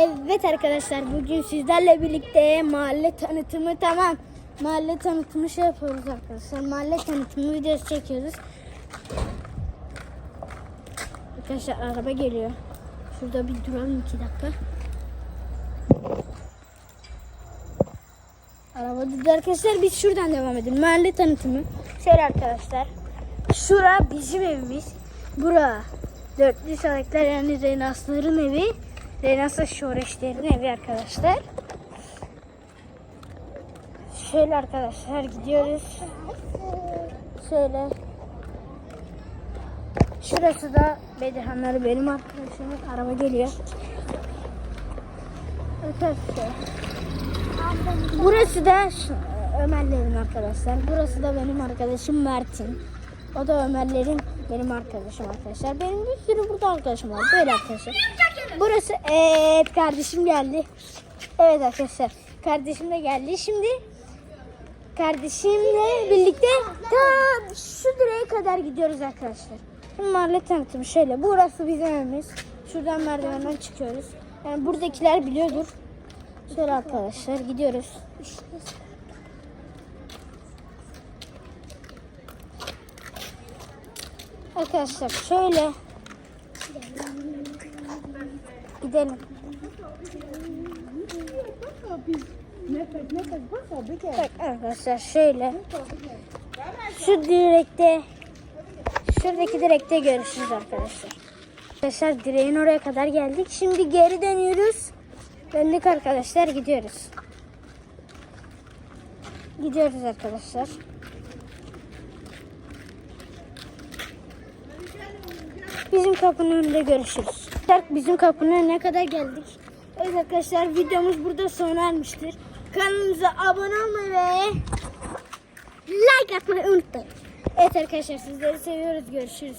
Evet arkadaşlar bugün sizlerle birlikte mahalle tanıtımı tamam. Mahalle tanıtımı şey yapıyoruz arkadaşlar. Mahalle tanıtımı videosu çekiyoruz. Arkadaşlar araba geliyor. Şurada bir duralım iki dakika. Araba durdu arkadaşlar biz şuradan devam edelim. Mahalle tanıtımı. Şöyle arkadaşlar. Şura bizim evimiz. Bura dörtlü salaklar yani Renasların evi. Renasla Şoreşlerin evi arkadaşlar. Şöyle arkadaşlar gidiyoruz. Şöyle. Şurası da Bedirhanları benim arkadaşımın araba geliyor. Arkadaşlar. Burası da Ömerlerin arkadaşlar. Burası da benim arkadaşım Mert'in. O da Ömerlerin benim arkadaşım arkadaşlar. Benim bir sürü burada arkadaşım var. Böyle arkadaşlar. Burası evet kardeşim geldi. Evet arkadaşlar. Kardeşim de geldi. Şimdi kardeşimle birlikte ta şu direğe kadar gidiyoruz arkadaşlar. Şimdi mahalle tanıtımı şöyle. Burası bizim evimiz. Şuradan merdivenden çıkıyoruz. Yani buradakiler biliyordur. Şöyle arkadaşlar gidiyoruz. Arkadaşlar şöyle gidelim. Bak arkadaşlar şöyle şu direkte şuradaki direkte görüşürüz arkadaşlar. Arkadaşlar direğin oraya kadar geldik. Şimdi geri dönüyoruz. Döndük arkadaşlar gidiyoruz. Gidiyoruz arkadaşlar. Bizim kapının önünde görüşürüz. Bizim kapının önüne kadar geldik. Evet arkadaşlar videomuz burada sona ermiştir. Kanalımıza abone olmayı ve like atmayı unutmayın. Evet arkadaşlar sizleri seviyoruz. Görüşürüz.